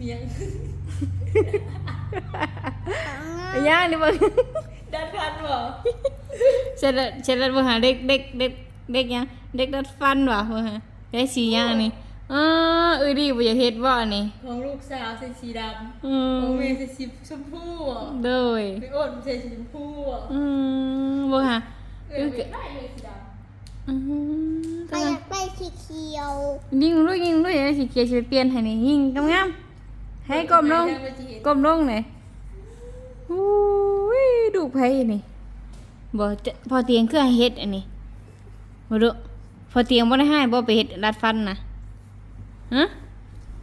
เมียงไปย่างนี่เบิ่งดันพันบ่เสร็จแล้วเสร็จแล้วเบิ่งหาเด็กเด็กเด็กเด็กหยังเด็กดัดฟันว่ะเบิ่งหาได้สีหยังอันนี่อ้าเอ้ยดีบ่อยากเฮ็ดบ่อันนี่ของลูกสาวใส่สีดอืำมของเมย์ใส่สีชมพูอะโดยไปอ้นใส่สีชมพูอะอืมเบิ่งหาเออไม่ได้เลยสีดอืมใครอยากได้สีเขียว ยิงลูกยิงลูกอย่าได้สิเกียร์สิไปเปลี่ยนให้นี่ยิงงามๆำ ให้ก้มลงได้มาจะเห็นก้มลงหน่อยอุ้ยดูไผนี่บ่จะพอเตียงคือให้เฮ็ดอันนี้บ่ดูพอเตียงบ่ได้ให้บ่ไปเฮ็ดรัดฟันนะฮะ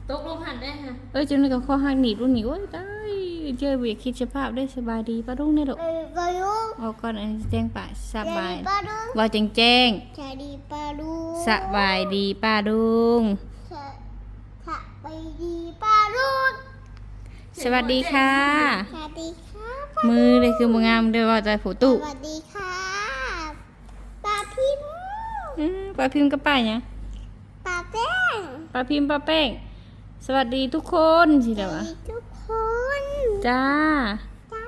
ตกลงหันได้ฮะเอ้ยจนกับข้อหักหนีบรุ่นนี้โอ้ยตายเจอเบียคิดสภาพได้สบายดีปะลุงเนี่ยลูกเออปลาลูกออกก่อนอันนี้แจ้งป่าสบายปลาลูกว่าแจ้งแจ้งสวัสดีปลาลูกสบายดีป้าดุงสะสะไปดีปลาลูก สวัสดีค่ะ สวัสดีครับมือเลยคือบ่งามเด้อว่าใจผู้สตู้วัสดีครับปลาพิมพ์อืมป้าพิมพ์กับป้าหยังปลาแป้งป้าพิมพ์ป้าแป้งสวัสดีทุกคนสิสเดี๋ยววัวะสดีทุกคนจ้า จ้า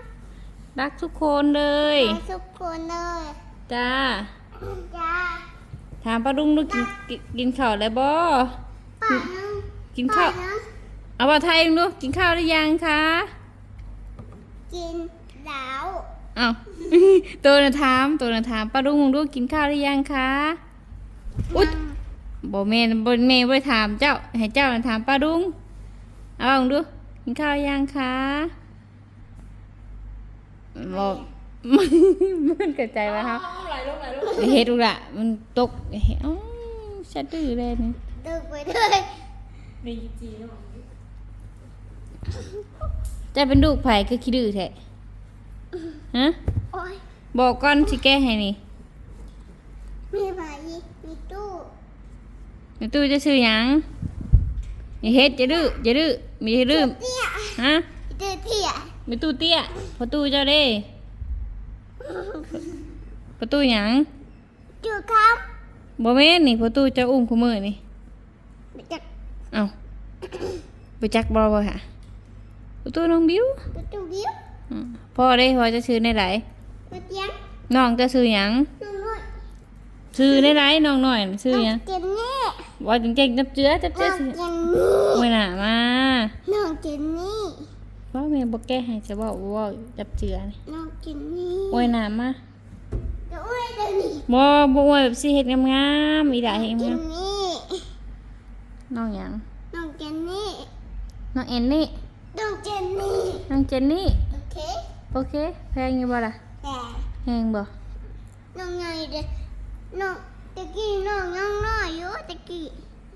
รักทุกคนเลยปลาทุกคนเลยจ้า จ้าถามป้าดุงดูกินกินกินข้าวแล้วบ่ปลาน้องกินปลาข้าวน้อง เอาว่าไทยดูกินข้าวหรือยังคะกินแล้วอ้าวตัวน่ะถามตัวน่ะถามป้าดุงดูกินข้าวหรือยังคะอุ๊ยบ่แม่นบ่แม่บ่ได้ถามเจ้า ให้เจ้าน่ะถามป้าดุงเอาลองดูกินข้าวหรือยังคะบ่มันกระจายว่าเฮาเอาไหลลงไหลลงเฮ็ดดูล่ะมันตกเฮ็ดอ้าวชัดดื้อเลยนี่ตึกไปเลยมีจีเนาะ จะเป็นลูกไผคือขี้ดื้อแท้ฮะโอ้ยบอกก่อนสิแก้ให้นี่มีไหมมีตู้ในตู้จะซื้อหยังอย่าเฮ็ดอย่าดื้ออย่าดื้อมีให้ดื้อเตี้ยฮะเตี้ยเตี้ยมีตู้เตี้ยประตูเจ้าเด้ประตูหยังจูครับบ่แม่นนี่ประตูเจ้าอุ้มคู่มือนี่จากเอ้าไปจักบ่บ่ค่ะ ประตูน้องบิวประตูบิ้วอืมพ่อได้พอจะซื้อในไหนมาเตียงน้องจะซื้อหยังน้องน้อยซื้อในไหนน้องน้อยน่ะซื้อหยังเจนนี่ว่าจริงๆจับเจือจับน้เจือองซื้อเจนนี่โอ้ยน่ะมาน้องเจนนี่ว่าแม่บ่แก้ให้จะบอกว่าจับเจือนี่น้องเจนนี่โอ้ยน่ะมาเดี๋ยวโอ้ยเดี๋ยวนี้บ่บ่ว่าแบบสิเฮ็ดงามๆอีหล่ะเฮ็ดเจงานมนี่ๆน้องหยังน้องเจนนี่น้องแอนนี่น้องเจน นี่น้องเจนนี่ โอเค โอเค แพงอยู่บ่ล่ะแต่แพงบ่น้องไงเด็กน้องตะกี้น้องยังน้อยอยู่ตะกี้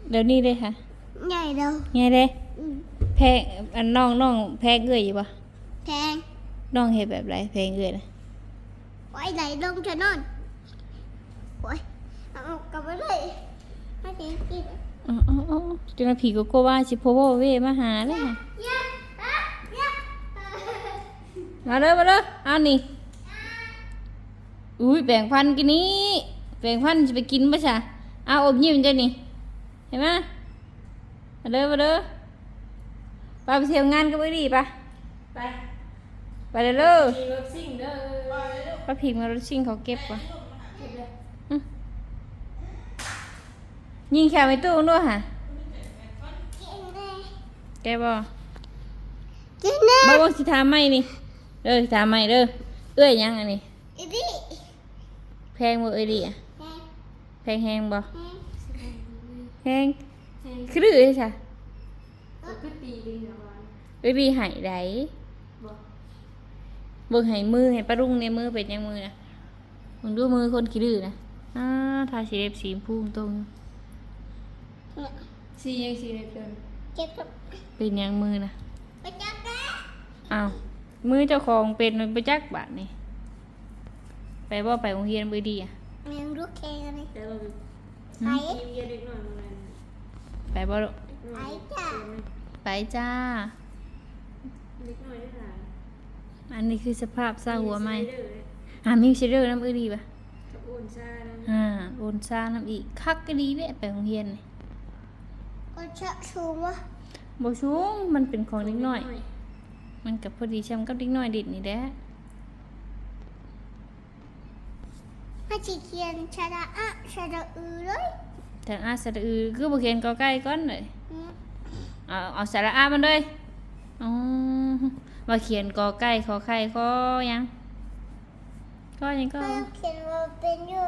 เดี๋ยวนี้เด้ค่ะใหญ่เด้อไงเด้อืมแพงอันน้องน้องแพงเอื้อยอยู่บ่แพงน้องเฮ็ดแบบไรแพงเอื้อยน่ะไว้ไหลลงจะนอนโอ้ยเอากลับไปเลยให้เด็กกินอ๋อๆๆจนว่าผีก็กลัวว่าสิโพโวเวมาหาเลยค่ะยะอะยะ มาเด้อมาเด้อเอานี่อุ้ยแบ่งพันกินนี้แบ่งพันจะไปกินปะจ๊ะเอาอมยิ้มจ้ะนี่ เห็นไหมมาเด้อมาเด้อไปไปเที่ยวงานกันไปดีปะไป ไปเด้อเด้อมีรถซิ่งเด้อไปเลยลูกป้าพิมพ์มารถชิงเขาเก็บวะเก็บเลยยิงแขวไปตู้ด้วยค่ะกินเลยแกบ่กินเลยบ่บ่สิถามไม่นี่ เด้อสิถามไม่เด้อเอ้ยยังอันนี้อีดิแพงบ่เอ้ยดิอะแพงแพงแฮงบ่แพงแพงคือดื้อใช่ก็คือตีดีนะวันเอ้ยดิให้ได้บ่เบิ่งให้มือให้ปลารุ่งในมือเป็นยังมือนะมึงดูมือคนขี้ดื้อนะอ่าทาสีเล็บสีชมพูตรงเนี่ยสียังสีเล็บเดินเก็บกับเป็นยังมือนะไปจับแม่อ้าว มือเจ้าของเป็นมันไปจักบาทนี่ไปบ่ไปโรงเรียนบ่ดีอะเมียงลูกแกเลยแต่เราไปยิ้มเยอะเด็กหน่อยมันไปบ่ลูกไปจ้ะไปจ้าเด็กหน่อยได้หลายอันนี้คือสภาพเศร้าหัวไหมเด้อเลยอ่ามีเชเดอร์น้ำเอ้ยดีป่ะกับอ้วนซ่านะอ่าโอนซ่าน้ำอีกคักก็ดีแวะไปโรงเรียนนี่ก็ชะชูวะบบ่สูงมันเป็นของเล็กน้อย มันกับพอดีช้ำกับเล็กน้อยดิดนี่แหละมาจีเขียนชาดาอะชาดาอือเลยแต่อาสระอือคือบ่เขียนกอไก่ก่อนเลยอืมเอาเอาสระอามันเลยอ๋อว่าเขียนกอไก่ขอไข่ขอหยังก็ยังก็ให้เขียนว่าเป็นอยู่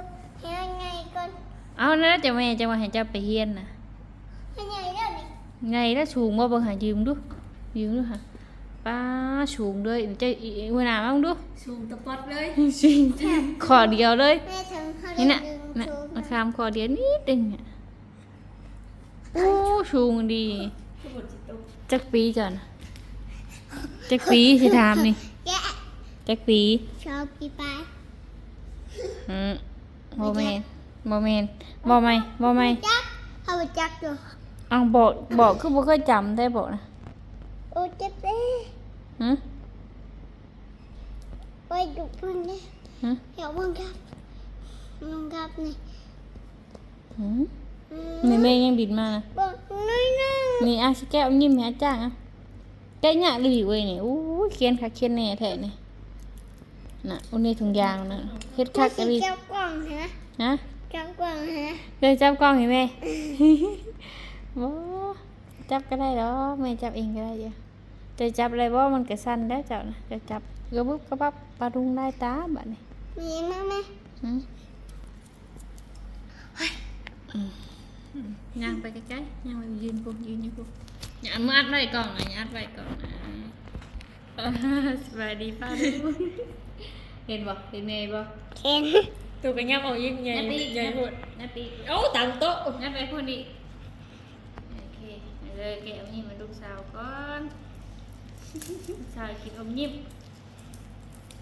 ยังไงก่อนเอานั่นแหละจะแม่จะว่าให้เจ้าไปเฮียนน่ะยังไงเดี๋ยวนี้ไงแล้วสูงบ่เบิ่งหายืมดูยืมดูค่ะ ป้าสูงเลยเจะอีหัวหน้ามาเบิ่งดูซูมตะปอดเลยจริงขอเดียวเลยแม่ทำเขานี่เรียน่ะดึงน่ะชูมาคามขอเดียวนิดนึงอะโอ้สูงดีขบวนจิตตกจักปีจ้ะนะจักปีสิถามนี่แกะจักปีชอบกี่ปลายอืมบ่แม่นบ่แม่นบ่ไม่บ่ไม่จักเอาไปจักดูอังบอกบอกคือบ่เคยจำได้บอกนะโอ้เจ็บเลยหึไปดูพึ่งเนี่ยหึเดี๋ยวพึ่งครับมึงครับนี่หึอืมนี่แม่ยังดินมานะบอกน้อยนึงนี่อาสิแก้วยิ้มให้อาจ้างอะแก้ยากอีหลีเว้ยนี่อู้ยเขียนคักเขียนแน่แท้นี่น่ะอุ้นี่ถุงยางน่ะเฮ็ดคักอีหลีเจ้ากล่องฮะนะเจ้ากล่องฮะเคยจับกล้องให้แม่โอ้จับก็ได้ดอกแม่จับเองก็ได้เด้อ จะจับอะไรบ่มันก็สั่นได้อเจ้านะจะจับกระบึบกระบับปลาดุงได้ตาบัดนี้มีมั้ยไหมหืมอืมอืมย่างไปใกล้ๆย่างไปยืนปุ๊บยืนอยู่ปุ๊บอย่าเอามาอัดไว้ก่อนนะอย่าอัดไว้ก่อนนะเออสบายดีป้าดูเห็นบ่เห็นแม่บ่เห็นตัวกันยับเอายิ่งใหญ่นัดปีใหญ่หมดนัดปีโอ้ต่างโต๊ะนัดไปคนนี้โอเคเอาเลยแกะเอานี่มาลูกสาวก่อนลูก สาวกินอมยิ้ม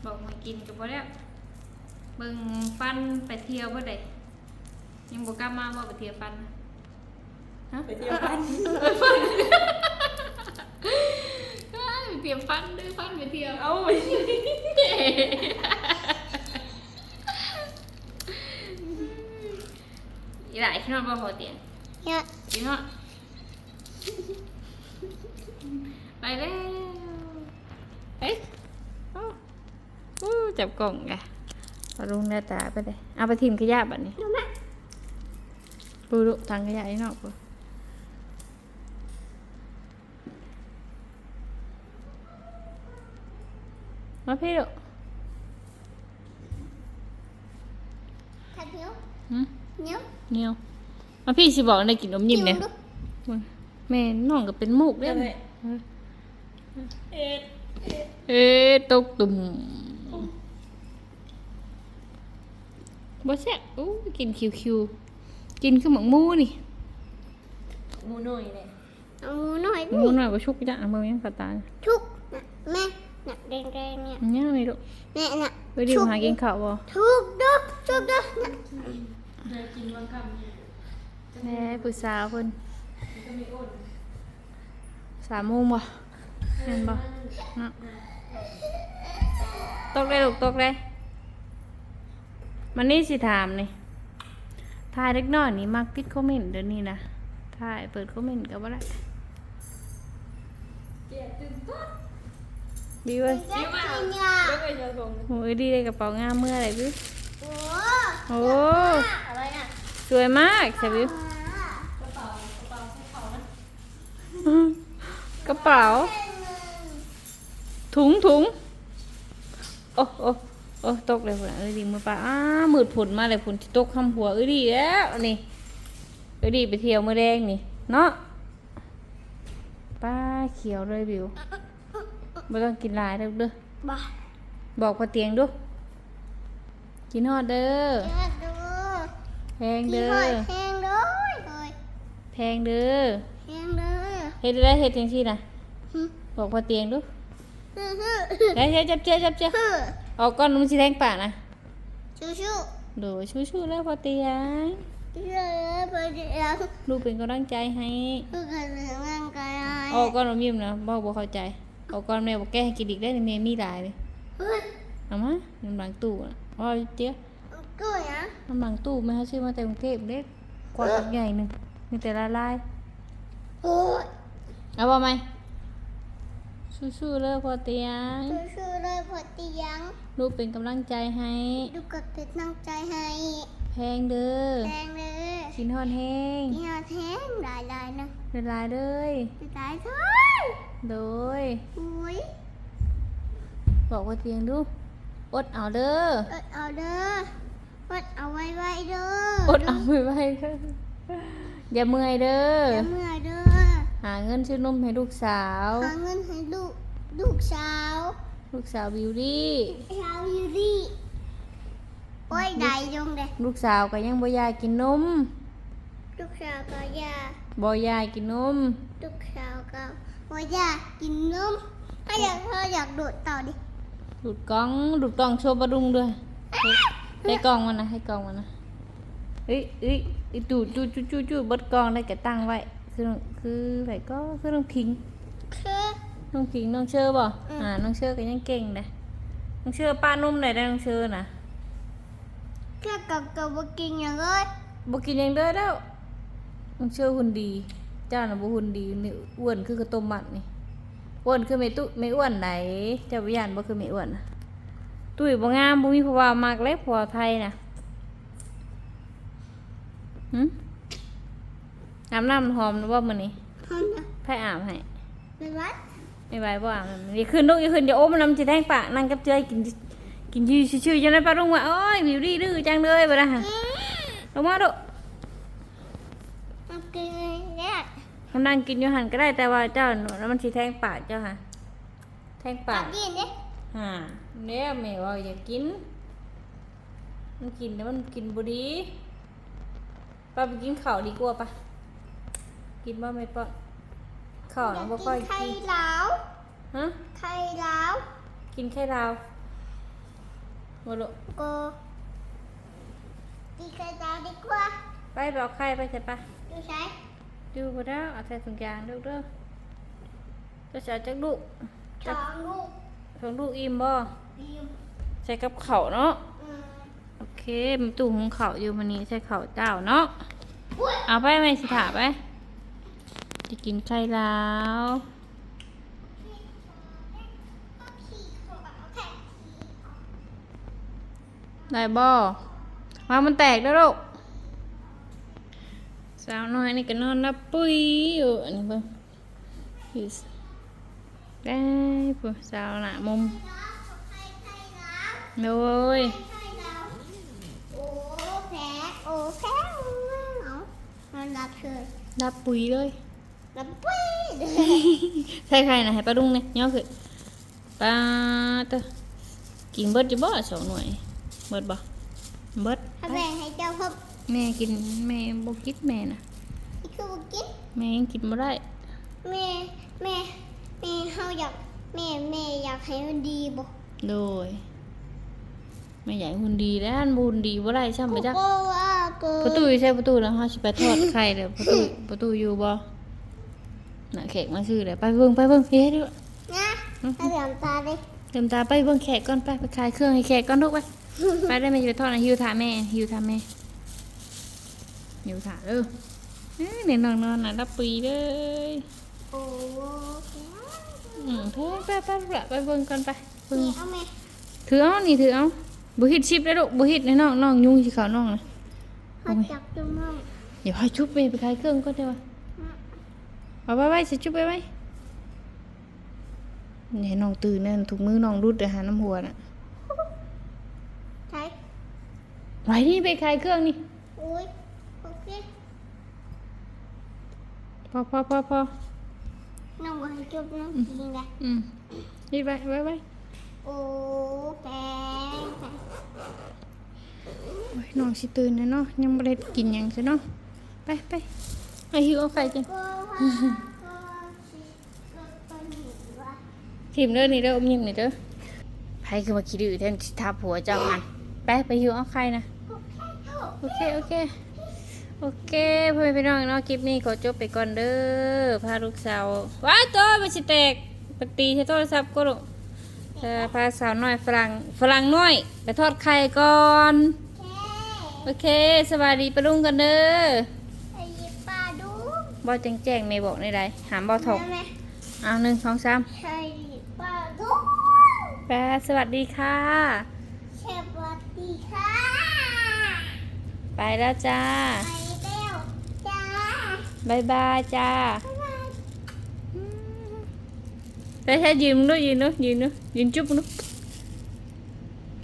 บอกมากินกับบ่แล้วเบิ่งฟันไปเที่ยวบ่ได้ยังบ่กล้ามาบ่ไปเที่ยวฟันนะฮะไปเที่ยวบ้านเอ้ยเตรียมฟันด้วยฟันไปเที่ยวเอาไปอีหลายขี้นอนบ่พอเตียงเยอะขี้นอนไปแล้ว เฮ้ยเอ้าอู้จับกล่องไงเอาลุงหน้าตาไปเลยเอาไปทิมขยะบัดนี้ดูไหมปูรุทางขยะนี่นอกปูมาพี่ดุถัดเนี้ยวหืมเนี้ยวเนียวมาพี่สิบอกได้กินนมยิ้มเนี่ยดูแม่น้องก็เป็นมูกเด้เดี๋ยวอเลยเอ็ด เอ๊ะตกตุ่มบ่แซ่บอู้กินคิวๆกินคือหมักหมูนี่หมูหน่อยเนี่ยเอาหมูหน่อยหมูหน่อยบ่ชุกจังมือยังกระตายทุกน่ะแม่น่ะแดงๆเนี่ยอันยังนี่ลูกแม่น่ะไปดิวหากินข้าวบ่ทุกเด้อทุกเด้อน่ะเดี๋ยวกินบางคำเนี่ยแม่ผู้สาวเพิ่นมันก็ไม่อ้นสามโมงบ่เห็นบ่เนาะ ตกเลยลูกตกเลยมันนี่สิถามนี่ถ่ายเล็กน้อยนี่มักปิดคอมเมนต์เดี๋ยวนี้นะถ่ายเปิดคอมเมนต์ก็บ่ได้เจี๊ยบตึงต๊ดดีเว้ยจะกินยาแล้วก็จะส่งโอ้ยดีเลยกระเป๋างามเมื่อไหร่พี่โอ้โอ้อะไรอะสวยมากใช่พี่กระเป๋ากระเป๋า ถุงถุงโอ้โอ้โอ้ตกเลยพุ่นน่ะเอ้ยดีมือปลาอ้ามืดผุนมาเลยผุนที่ตกคำหัวเอ้ยดีแล้วนี่เอ้ยดีไปเที่ยวมือแดงนี่เนาะป้าเขียวเลยบิวไม่ต้องกินหลายเด้อเด้อบ้าบอกพอเตียงดูกินฮอดเด้อเดี๋ยวดูแพงกินเด้หออยแห้งเลยเลยแพงเด้อแห้งเลยเฮ็ดได้เฮ็ดจังซี่นะฮึบอกพอเตียงดูฮึฮึได้ เฮ็ดจับเจ้จับเจ้ฮึออกก่อนมันสิแทงปากนะชูชูดูชู้ๆแล้วพอเตียงเดี๋ยวไปเดี๋ยวลูกเป็นกำลังใจให้คือกันเรื่องร่างกายออกก่อนอมยิ้มนะบอกบ่เข้าใจออกก่อนแม่บอกแก้ให้กินอีกได้นี่แม่มีหลายเลยเฮ้ยเอามาน้ำหลังตู้น่ะอ๋อเจ๊ยกูนะน้ำหลังตู้แม่ให้ซื้อมาแต่กรุงเทพเด็กกว่าตักใหญ่หนึงมีแต่ละลายโอ้ยเอาบ่ไหม สู้ๆเลยพอเตียงชื่อๆเลยพอเตียงลูกเป็นกำลังใจให้ดูกับเป็นตั้งใจให้ แพงเด้อแดงเลยกินฮอดแห้งนี่เอาแท้งหลายๆนะเป็นลายเลยหลายเท่าโดยอุ้ยบอกพอเตียงดู อดเอาเด้อ อดเอาเด้อ อดเอาไว้ไว้เด้อ อดเอาไว้ไว้เด้อ อย่าเมื่อยเด้อ อย่าเมื่อยเด้อ หาเงินซื้อนมให้ลูกสาว หาเงินให้ลูกลูกสาวลูกสาวบิวตี้สาวยูรี่โอ้ยได้ยงเลยลูกสาวก็ยังบ่อยากกินนมลูกสาวก็อยากบ่อยากกินนมลูกสาวก็ว่าอยากกินนมถ้าอยากเธออยากโดดต่อดิดูดกล้องดูดกล้องโชว์บะดุงด้วยให้ให้กล้องมันนะให้กล้องมันนะเอ้ยเอ้ยเอ้ยดูดจูจูจูจูเบดกล้องได้ก็ตั้งไว้ คือคือไหนก็คือน้องพิงคือ น้องพิงน้องเชื่อบ่อืม อ่าน้องเชื่อก็ยังเก่งนะน้องเชื่อป้านุ่มได้ได้น้องเชื่อนะแค่กับกับว่ากินอย่างเลยบ่กินหยังเด้อแล้วน้องเชื่อหุ่นดี เจ้าน่ะบ่หุ่นดีนี่อ้วนคือกระต้มมัดนี่อ้วนคือไม่ตุไม่อ้วนไหนเจ้าวิญญาณบ่คือไม่อ้วนนะตุ้ยบ่งามบ่มีผู้ว่ามากเลยผัวไทยน่ะหึ อาบน้ำหอมนะบ่มื้อนี้พร้อมนะไผอาบให้ไปวัดไม่ไหวบ่อาบน้ำนี่ขึ้นลูกอย่าขึ้นเดี๋ยวโอ้มันน้ำสิแทงปากนั่งกับเจยกินกินยืดชื่อๆจังได๋ป้าลุงว่าโอ้ยบิวดี้ดื้อจังเลยบ่ล่ะฮะลงมาดูมากินเนี่ยเขานั่งกินอยู่หันก็ได้แต่ว่าเจ้าหนูแล้วมันสิแทงปากเจ้าค่ะ แทงปาปากกกินเนี่ยฮ่าเนี่ยแม่ว่าอย่ากิน มันกินแต่มันกินบ่ดีป้าไปกินข้าวดีกว่าปะ กินบ่ไม่ป้าข้าวอยาน่ะกบ่กิค่อยนไข่กินลาวฮะไข่ลาวกินไข่ดาวบ่ลูกก็กินไข่ลาวดีกว่าไปไปเอาไข่ไปใช่ปะดูใช้ดูบ่ได้เอาใส่ถุงยางเด้อเด้อจะจะเอาจักลูกสองลูกสองลูกอิ่มบ่ดีมใส่กับข้าวเนาะอืมโอเคมีตู้หุงข้าวอยู่มันนี้ใส่ข้าวเจ้าเนาะอุ้ยเอาไปไหมสิถาไป จะกินไข่ลาวขี่เขาเอาแท็กซี่ได้บ่มามันแตกแล้วลูกสาวน้อยนี่ก็นอนรับปุ้ยอยู่อันนี้เบิ่งอีสได้ปุ๊สาวหน้ามุมไข่ไข่ลาวโอ้ยไข่ลาวโอ้แพ้โอ้แพ้เอามันรับเธอรับปุ๋ยเลย รับปุ้ยเลยใส่ไข่นะให้ป้าดุงเนี่ยย่อขึ้นป้าเตอกินเบิดจะบ่สองหน่วย เบิดบ่เบิดถ้าแบ่งให้เจ้าเพิ่มแม่กินแม่บ่กินแม่น่ะอีกคือบ่กินแม่ยังกินบ่ได้แม่แม่แม่เฮาอยากแม่แม่อยากให้มันดีบ่โดยแม่ใหญ่หุ่นดีแล้วอันบุญดีบ่ได้ซ้ำไปจ้ะโอ้ว่ากูประตูอยู่ใช่ประตูแล้วเฮาสิไปทอดไข่แล้วประตูประตูอยู่บ่ น่ะแขกมาซื้อแล้วไปเบิ่งไปเบิ่งเฮ็ดดินะถ้าเหลือมตาดิเติมตาไปเบิ่งแขกก่อนไปไปขายเครื่องให้แขกก่อนลูกไปไปได้แม่จะไปทอดนะหิวถาแม่หิวถาแม่หิวถาเด้อเอ้ยเนี่ยนอนนอนน่ะรับปีเลยโอ้อืมเธอไปไปไปไปเบิ่งก่อนไปเบิ่งนี่เอาแม่ถือเอานี่ถือเอาบ่ฮิดชิปได้ลูกบ่ฮิดในน้องน้องยุ่งสิเขาน้องนะมาจับจุ่มน้องเดี๋ยวให้ชุบแม่ไปขายเครื่องก่อนเด้อวะ เอาไว้ไว้สิชุบไปไว้นี่ให้น้องตื่นนั่นถุกมือน้องรุดเดี๋ยวหาน้ำหัวน่ะใช้ไว้นี่ไปขายเครื่องนี่อุ้ยโอเคพอพอพอพอน้องบอกให้จุ่มน้องจริงเลยอืมนี่ไว้ไว้ไว้โอ้แพงแพงโอ้ยน้องสิตื่นแล้วเนาะยังบ่ได้กินหยังซะเนาะไปไป เอาหิวเอาไข่จังก็ว่าก็สิรถไปหนีว่าทิมเด้อนี่เด้ออมยิ้มนี่เด้อไผคือมาคิดดื้อแทนสิทับหัวเจ้ามันไปไปหิวเอาไข่นะ โอเค โอเคโอเคพ่อแม่พี่น้องเนาะคลิปนี้ขอจบไปก่อนเด้อพาลูกสาวว้ายตัวมันสิแตกปตีใช้โทรศัพท์ก็ลูกเออพาสาวน้อยฝรั่งฝรั่งน้อย ไปทอดไข่ก่อนแค่โอเคสวัสดีปะลุงกันเด้อ ไอ้ปลาดูบ่แจ้งแจ้งแม่บอกในใดหามบ่ถกแม่แม่เอาหนึ่งสองสามใช่ป้าดุงแปรสวัสดีค่ะ สวัสดีค่ะ ไปแล้วจ้า ไปแล้วจ้าบายบายจ้าบ๊ายบายไปใช้ยืมด้วยยืนด้วยยืนด้วยยืนจุ๊บด้วย